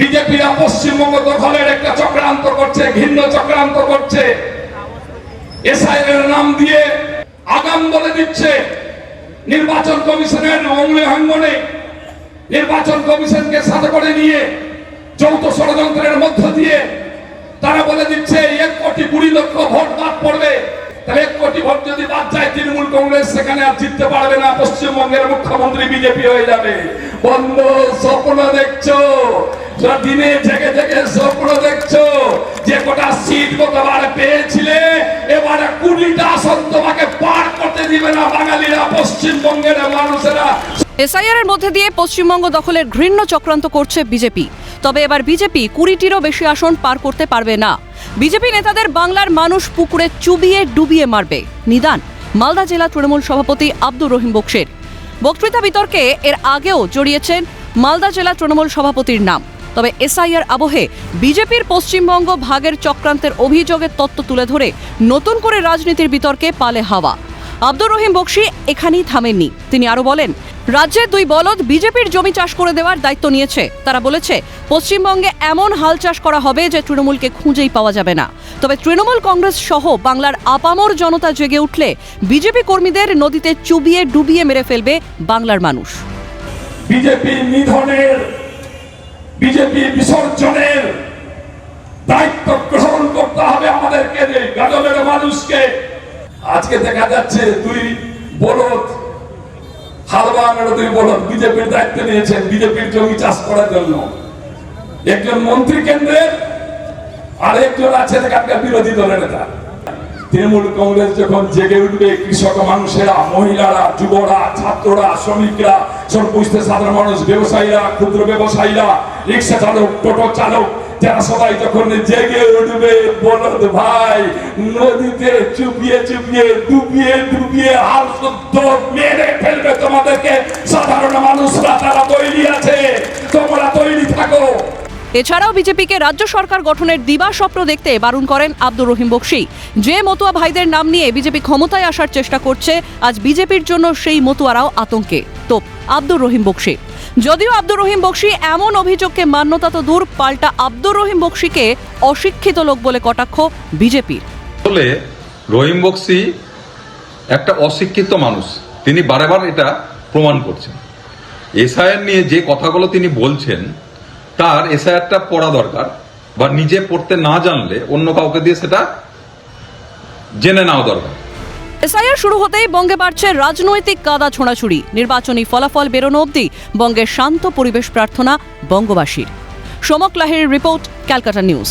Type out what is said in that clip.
বিজেপিরা পশ্চিমবঙ্গ দখলের একটা চক্রান্ত করছে, ঘৃণ্য চক্রান্ত করছে। নাম দিয়ে আগাম বলে দিচ্ছে, নির্বাচন কমিশনের অঙ্গলে নির্বাচন কমিশনকে সাথে করে নিয়ে, যৌথ ষড়যন্ত্রের মধ্য দিয়ে তারা বলে দিচ্ছে, এক কোটি কুড়ি লক্ষ ভোট বাদ পড়বে। তাহলে এক কোটি ভোট যদি বাদ যায়, তৃণমূল কংগ্রেস সেখানে আর জিততে পারবে না, পশ্চিমবঙ্গের মুখ্যমন্ত্রী বিজেপি হয়ে যাবে। বন্ধ স্বপ্ন দেখছ। দিনে জেগে জেগে স্বপ্ন দেখছ যে সিট পেয়েছিলে? এবারে কুড়িটা আসন তোমাকে পার করতে দিবে না বাঙালিরা, পশ্চিমবঙ্গের মানুষেরা। এসআইআর এর মধ্যে দিয়ে পশ্চিমবঙ্গ দখলের ঘৃণ্য চক্রান্ত করছে বিজেপি। তবে এবার বিজেপি কুড়িটিরও বেশি আসন পার করতে পারবে না। বিজেপি নেতাদের বাংলার মানুষ পুকুরে চুবিয়ে ডুবিয়ে মারবে। নিদান, মালদা জেলা তৃণমূল সভাপতি আব্দুর রহিম বক্সের। বক্তৃতা বিতর্কে এর আগেও জড়িয়েছেন মালদা জেলা তৃণমূল সভাপতির নাম। তবে এসআইআর আবহে বিজেপির পশ্চিমবঙ্গ ভাগের চক্রান্তের অভিযোগের তত্ত্ব তুলে ধরে নতুন করে রাজনীতির বিতর্কে পালে হাওয়া। আব্দুর রহিম বক্সি এখানেই থামেননি। তিনি আরও বলেন, রাজ্যে দুই বলদ বিজেপির জমি চাষ করে দেওয়ার দায়িত্ব নিয়েছে। তারা বলেছে, পশ্চিমবঙ্গে এমন হাল চাষ করা হবে যে তৃণমূলকে খুঁজেই পাওয়া যাবে না। তবে তৃণমূল কংগ্রেস সহ বাংলার আপামর জনতা জেগে উঠলে বিজেপি কর্মীদের নদীতে চুবিয়ে ডুবিয়ে মেরে ফেলবে বাংলার মানুষ। বিজেপি নিধনের বিজেপি বিসর্জনের দায়িত্ব গ্রহণ করতে হবে আমাদেরকে গাজলের মানুষকে। আজকে দেখা যাচ্ছে দুই বলদ হালবানের দুই বলদ বিজেপির দায়িত্ব নিয়েছেন, বিজেপির জমি চাষ করার জন্য। একজন মন্ত্রী কেন্দ্রের আর একজন আছেন এখানকার বিরোধী দলের নেতা। তৃণমূল কংগ্রেস যখন জেগে উঠবে, কৃষক মানুষেরা, মহিলারা, যুবরা, ছাত্ররা, শ্রমিকরা বুঝতে সাধারণ মানুষ, ব্যবসায়ীরা, ক্ষুদ্র ব্যবসায়ীরা, রিক্সা চালক, টোটো চালক, যারা সবাই যখন জেগে উঠবে, বলদ ভাই, নদীতে চুপিয়ে চুপিয়ে, ডুবিয়ে ডুবিয়ে হাল শুদ্ধ মেরে ফেলবে তোমাদেরকে। সাধারণ মানুষরা এছাড়াও বিজেপিকে রাজ্য সরকার গঠনের দিবা স্বপ্ন দেখতে বারণ করেন আব্দুর রহিম বক্সি। যে মতুয়া ভাইদের নাম নিয়ে বিজেপি ক্ষমতায় আসার চেষ্টা করছে, আজ বিজেপির জন্য সেই মতুয়ারাও আতঙ্কে। তো আব্দুর রহিম বক্সি। যদিও আব্দুর রহিম বক্সি এমন অভিযোগকে মান্যতা তো দূর, পাল্টা আব্দুর রহিম বক্সিকে অশিক্ষিত লোক বলে কটাক্ষ বিজেপির। আসলে রহিম বক্সি একটা অশিক্ষিত মানুষ। তিনি বারেবার এটা প্রমাণ করছেন। এসআইআর নিয়ে যে কথাগুলো তিনি বলছেন তার এসআইআরটা পড়া দরকার বা নিজে পড়তে না জানলে অন্য কাউকে দিয়ে সেটা জেনে নেওয়া দরকার। এসআইআর শুরু হতেই বঙ্গে বাড়ছে রাজনৈতিক কাদা ছোঁড়াছুড়ি। নির্বাচনী ফলাফল বেরোনো অবধি বঙ্গের শান্ত পরিবেশ প্রার্থনা বঙ্গবাসীর। সমক লাহের রিপোর্ট, ক্যালকাটা নিউজ।